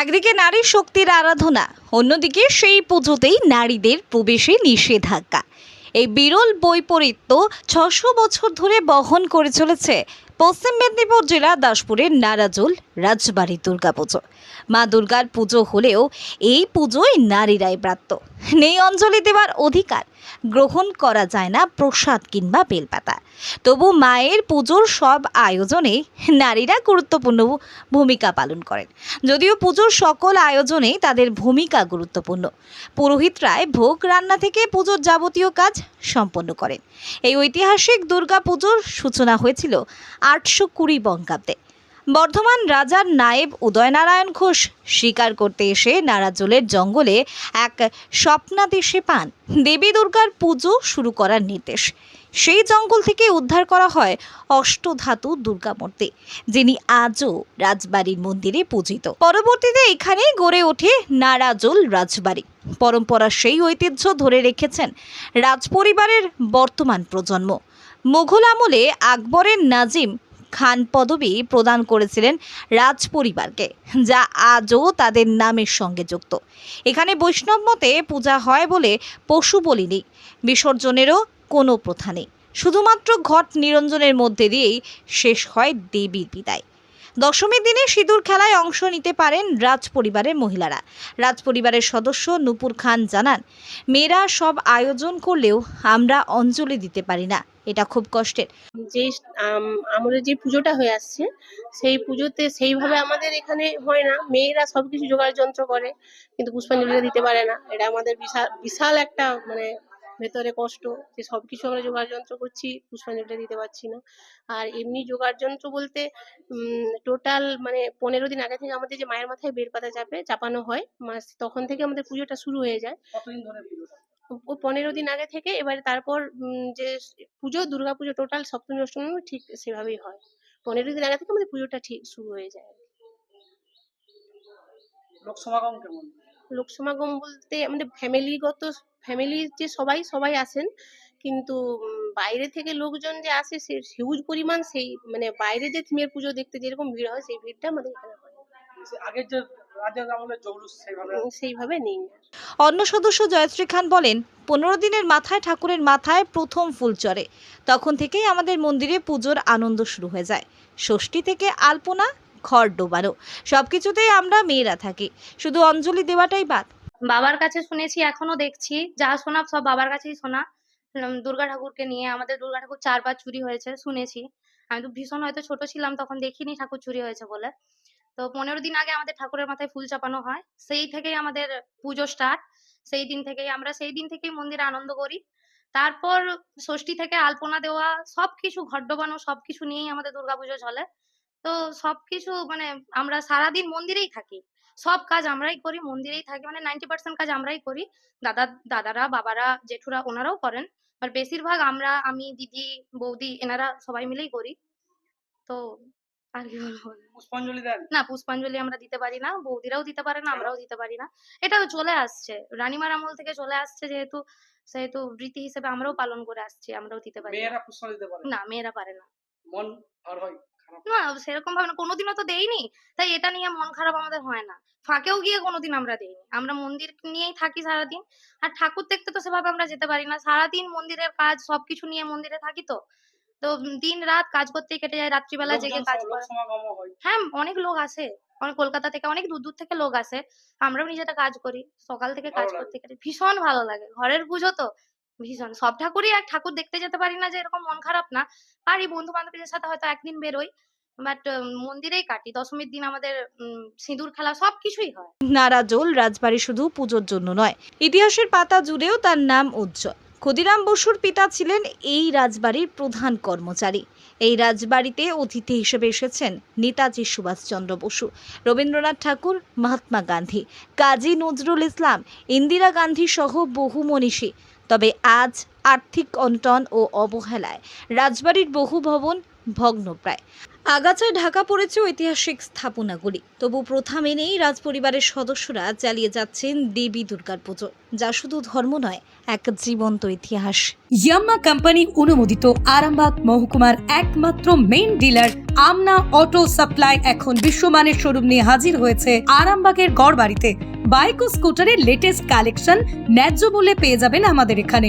একদিকে নারী শক্তির আরাধনা, অন্যদিকে সেই পুজোতেই নারীদের প্রবেশে নিষেধাজ্ঞা। এই বিরল বৈপরীত্য ছশো বছর ধরে বহন করে চলেছে পশ্চিম মেদিনীপুর জেলা দাসপুরের নারাজুল রাজবাড়ি দুর্গাপুজো। মা দুর্গার পুজো হলেও এই পুজোয় নারীরাই প্রাপ্ত নেই অঞ্জলি দেওয়ার অধিকার গ্রহণ করা যায় না প্রসাদ কিংবা বেলপাতা। তবু মায়ের পুজোর সব আয়োজনে নারীরা গুরুত্বপূর্ণ ভূমিকা পালন করেন। যদিও পুজোর সকল আয়োজনে তাদের ভূমিকা গুরুত্বপূর্ণ। পুরোহিতরাই ভোগ, রান্না থেকে পুজোর যাবতীয় কাজ সম্পন্ন করেন। এই ঐতিহাসিক দুর্গা পুজোর সূচনা হয়েছিল আটশো কুড়ি বঙ্গাব্দে। বর্ধমান রাজার নায়েব উদয়নারায়ণ ঘোষ শিকার করতে এসে নারাজলের জঙ্গলে এক স্বপ্নাদেশে পান। দেবী দুর্গার পুজো শুরু করার নির্দেশ। সেই জঙ্গল থেকে উদ্ধার করা হয় অষ্টধাতু দুর্গা মূর্তি যিনি আজও রাজবাড়ির মন্দিরে পূজিত। পরবর্তীতে এখানেই গড়ে ওঠে নারাজল রাজবাড়ি। পরম্পরা সেই ঐতিহ্য ধরে রেখেছেন রাজপরিবারের বর্তমান প্রজন্ম। মুঘল আমলে আকবরের নাজিম খান পদবি প্রদান করেছিলেন রাজ পরিবারকে যা আজও তাদের নামের সঙ্গে যুক্ত। এখানে বৈষ্ণব মতে পূজা হয় বলে পশু বলি নেই বিসর্জনেরও কোনো প্রথা নেই। শুধুমাত্র ঘট নিরঞ্জনের মধ্যে দিয়েই শেষ হয় দেবীর বিদায়। দশমীর দিনে সিঁদুর খেলায় অংশ নিতে পারেন রাজ পরিবারের মহিলারা। রাজ পরিবারের সদস্য নূপুর খান জানান, মেয়েরা সব আয়োজন করলেও আমরা অঞ্জলি দিতে পারি না। এটা খুব কষ্টের। যে আম- আমলের যে পুজোটা হয়ে আসছে সেই পুজোতে সেইভাবে আমাদের এখানে হয় না। মেয়েরা সবকিছু জোগাড় যন্ত্র করে কিন্তু পুষ্পাঞ্জলিটা দিতে পারে না। এটা আমাদের বিশাল বিশাল একটা মানে ভেতরে কষ্ট যে সবকিছু আমরা জোগাড় যন্ত্র করছি পুষ্পাঞ্জলিটা দিতে পারছি না। আর এমনি জোগাড় যন্ত্র বলতে টোটাল মানে পনেরো দিন আগে থেকে আমাদের যে মায়ের মাথায় বের পাতা চাপে চাপানো হয় মাস তখন থেকে আমাদের পুজোটা শুরু হয়ে যায়। কতদিন ধরে ও পনেরো দিন আগে থেকে এবারে তারপর যে পুজো দুর্গা পুজো টোটাল সপ্তমী অষ্টমী ঠিক সেভাবেই হয়। পনেরো দিন আগে থেকে আমাদের পুজোটা ঠিক শুরু হয়ে যায়। লোক সমাগম কেমন? লোক সমাগম বলতে আমাদের ফ্যামিলিগত ফ্যামিলির যে সবাই সবাই আসেন। কিন্তু বাইরে থেকে লোকজন যে আসে সে হিউজ পরিমাণ সেই মানে বাইরে যে থিমের পুজো দেখতে যেরকম ভিড় হয় সেই ভিড়টা আমাদের এখানে হয়। আগের যে সেইভাবে নেই। অন্য সদস্য জয়শ্রী খান বলেন পনেরো দিনের মাথায় ঠাকুরের মাথায় প্রথম ফুল চড়ে। তখন থেকেই আমাদের মন্দিরে পুজোর আনন্দ শুরু হয়ে যায়। ষষ্ঠী থেকে আলপনা ঘর ডোবানো সবকিছুতেই আমরা মেয়েরা থাকি। শুধু অঞ্জলি দেওয়াটাই বাদ। বাবার কাছে শুনেছি এখনও দেখছি। যা শোনা সব বাবার কাছেই শোনা। দুর্গা ঠাকুরকে নিয়ে আমাদের দুর্গা ঠাকুর চারবার চুরি হয়েছে শুনেছি। আমি তো ভীষণ হয়তো ছোট ছিলাম তখন দেখিনি ঠাকুর চুরি হয়েছে বলে। তো পনেরো দিন আগে আমাদের ঠাকুরের মাথায় ফুল চাপানো হয়। সেই থেকেই আমাদের পুজো স্টার্ট সেই দিন থেকেই আমরা সেই দিন থেকেই মন্দিরে আনন্দ করি। তারপর ষষ্ঠী থেকে আলপনা দেওয়া, সবকিছু ঘট ডোবানো, সবকিছু নিয়েই আমাদের দুর্গাপুজো চলে। তো সবকিছু মানে আমরা সারাদিন মন্দিরেই থাকি। সব কাজ আমরাই করি, মন্দিরেই থাকি। মানে নাইনটি পার্সেন্ট কাজ আমরাই করি। দাদা, দাদারা, বাবারা, জেঠুরা ওনারাও করেন। আর বেশিরভাগ আমরা, আমি, দিদি, বৌদি এনারা সবাই মিলেই করি। তো আর কি বলব? পুষ্পাঞ্জলি দেন? না পুষ্পাঞ্জলি আমরা দিতে পারি না বৌদিরাও দিতে পারে না আমরাও দিতে পারি না। এটা চলে আসছে। রানীমার আমল থেকে চলে আসছে যেহেতু সেহেতু রীতি হিসেবে আমরাও পালন করে আসছি আমরাও দিতে পারি। মেয়েরা পুষ্পাঞ্জলি দিতে পারে না? মেয়েরা পারে না। মন আর হয় না সেরকম ভাবে না কোনোদিনও তো দেইনি। তাই এটা নিয়ে মন খারাপ আমাদের হয় না। ফাঁকেও গিয়ে কোনোদিন আমরা দেইনি। আমরা মন্দির নিয়েই থাকি সারাদিন। আর ঠাকুর দেখতে তো সেভাবে আমরা যেতে পারি না। সারাদিন মন্দিরের কাজ সবকিছু নিয়ে মন্দিরে থাকি তো। তো দিন রাত কাজ করতেই কেটে যায় রাত্রিবেলা জেগে কাজ করা। হয়। হ্যাঁ অনেক লোক আসে। অনেক কলকাতা থেকে অনেক দূর দূর থেকে লোক আসে। আমরাও নিজেটা কাজ করি। সকাল থেকে কাজ করতে কেটে ভীষণ ভালো লাগে। ঘরের পুজো তো ভীষণ। সব ঠাকুরই এক ঠাকুর দেখতে যেতে পারি না যে এরকম মন খারাপ না। পারি বন্ধু বান্ধবীদের সাথে হয়তো একদিন বেরোই বাট মন্দিরেই কাটি। দশমীর দিন আমাদের উম, সিঁদুর খেলা সবকিছুই হয়। নারাজোল রাজবাড়ি শুধু পুজোর জন্য নয়। ইতিহাসের পাতা জুড়েও তার নাম উজ্জ্বল। ক্ষুদিরাম বসুর পিতা ছিলেন এই রাজবাড়ির প্রধান কর্মচারী। এই রাজবাড়িতে অতিথি হিসেবে এসেছেন নেতাজি সুভাষচন্দ্র বসু, রবীন্দ্রনাথ ঠাকুর, মহাত্মা গান্ধী, কাজী নজরুল ইসলাম, ইন্দিরা গান্ধী সহ বহু মনীষী। তবে আজ আর্থিক অন্টন ও অবহেলায় রাজবাড়ির বহু ভবন ভগ্নপ্রায়। আগাছায় ঢাকা পড়েছে ঐতিহাসিক স্থাপনাগুলি। তবু প্রথা মেনেই রাজপরিবারের সদস্যরা চালিয়ে যাচ্ছেন দেবী দুর্গার পুজো, যা শুধু ধর্ম নয়, এক জীবন্ত ইতিহাস। ইয়াম্মা কোম্পানি অনুমোদিত আরামবাগ মহকুমার একমাত্র মেইন ডিলার আমনা অটো সাপ্লাই এখন বিশ্বমানের শোরুম নিয়ে হাজির হয়েছে আরামবাগের গড়বাড়িতে। বাইক ও স্কুটারের লেটেস্ট কালেকশন ন্যায্য মূল্যে পেয়ে যাবেন আমাদের এখানে।